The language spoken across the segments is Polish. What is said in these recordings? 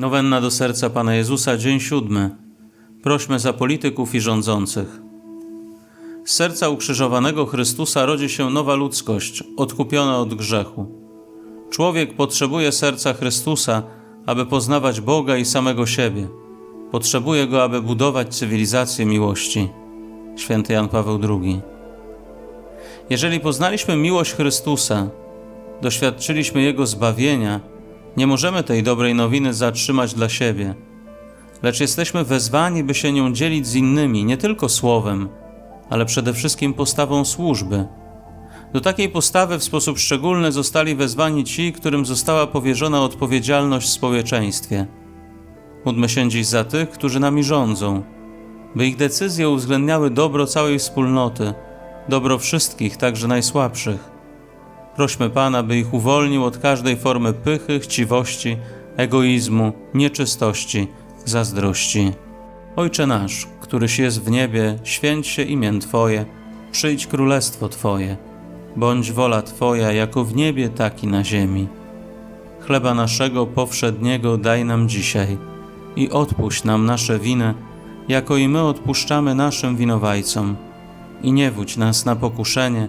Nowenna do serca Pana Jezusa, dzień siódmy. Prośmy za polityków i rządzących. Z serca ukrzyżowanego Chrystusa rodzi się nowa ludzkość, odkupiona od grzechu. Człowiek potrzebuje serca Chrystusa, aby poznawać Boga i samego siebie. Potrzebuje go, aby budować cywilizację miłości. Święty Jan Paweł II. Jeżeli poznaliśmy miłość Chrystusa, doświadczyliśmy Jego zbawienia, nie możemy tej dobrej nowiny zatrzymać dla siebie, lecz jesteśmy wezwani, by się nią dzielić z innymi, nie tylko słowem, ale przede wszystkim postawą służby. Do takiej postawy w sposób szczególny zostali wezwani ci, którym została powierzona odpowiedzialność w społeczeństwie. Módlmy się dziś za tych, którzy nami rządzą, by ich decyzje uwzględniały dobro całej wspólnoty, dobro wszystkich, także najsłabszych. Prośmy Pana, by ich uwolnił od każdej formy pychy, chciwości, egoizmu, nieczystości, zazdrości. Ojcze nasz, któryś jest w niebie, święć się imię Twoje, przyjdź królestwo Twoje, bądź wola Twoja jako w niebie, tak i na ziemi. Chleba naszego powszedniego daj nam dzisiaj i odpuść nam nasze winy, jako i my odpuszczamy naszym winowajcom. I nie wódź nas na pokuszenie,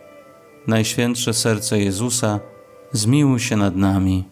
Najświętsze serce Jezusa, zmiłuj się nad nami.